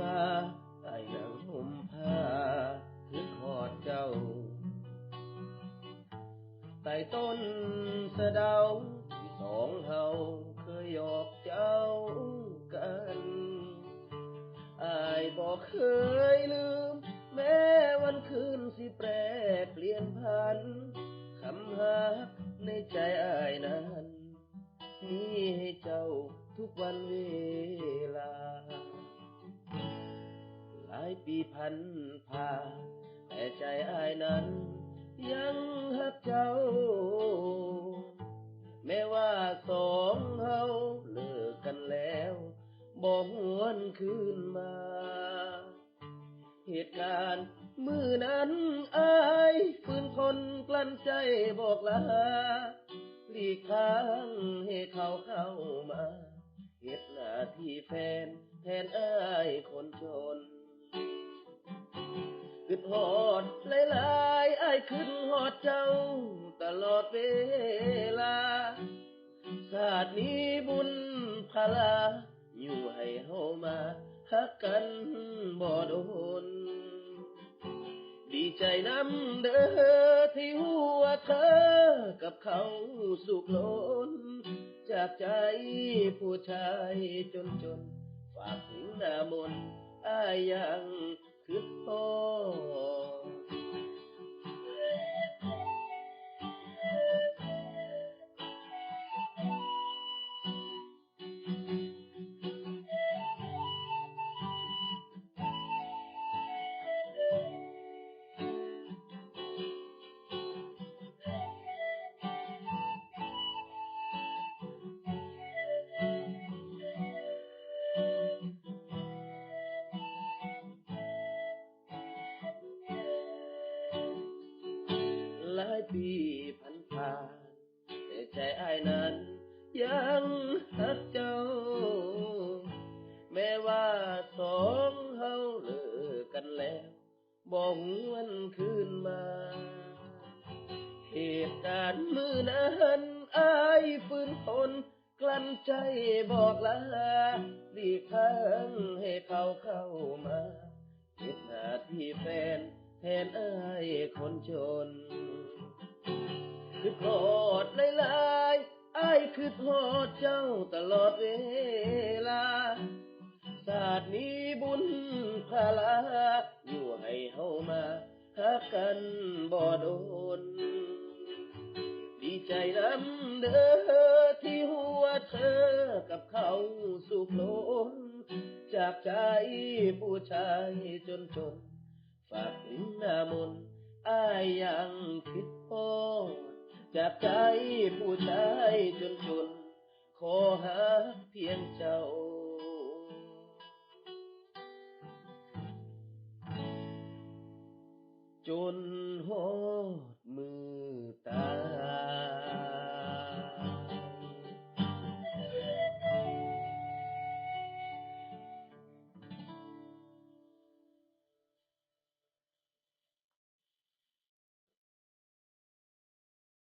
มาไอ้ยังห่มผ้าคือขอดเจ้าใต้ต้นสะเดาที่สองเฮาเคยหยอกเจ้ากันอายบอกเคยลืม แม้วันคืนสิแปรเปลี่ยนพันคำหักในใจอายนั้นมีให้เจ้าทุกวันเวลาายปีพันผ่าแต่ใจอายนั้น ยังหักเจ้า แม้ว่าสองเฮาเลิกกันแล้วบ่หวนคืนมา เหตุการณ์มือนั้นอายฝืนทนกลั้นใจบอกลาหลีกทางให้เขาเข้ามาเหตุหน้าที่แฟนแทนอา หลายๆอายขึ้นหอดเจ้า ตลอดเวลา ศาสตร์นี้บุญพลา อยู่ให้เฮามาฮักกันบ่โดน ดีใจน้ำเด้อที่หัวเธอ กับเขาสุขล้น จากใจผู้ชายจนจน ฝากถึงหน้ามนอายยังคิดพอ ปีพันผ่าน แต่ใจอายนั้นยังหักเจ้า แม้ว่าสองเฮาเลิกกันแล้วบ่หวนคืนมา เหตุการณ์มือนั้นอายฝืนทนกลั้นใจบอกลาหลีกทางให้เขาเข้ามาเหตุหน้าที่แฟนแทนอายคนจน คือโทษหลายๆอายคือโทษเจ้าตลอดเวลาศาสตร์นี้บุญพาลาอยู่ให้เฮามาฮักกันบ่โดน ดีใจน้ำเด้อที่หัวเธอกับเขาสุขล้นจากใจผู้ชายจนจน ฝากถึงหน้ามนอายยังคิดพอ จากใจผู้ชายจนจนขอหาเพียงเจ้า จนหอดมือ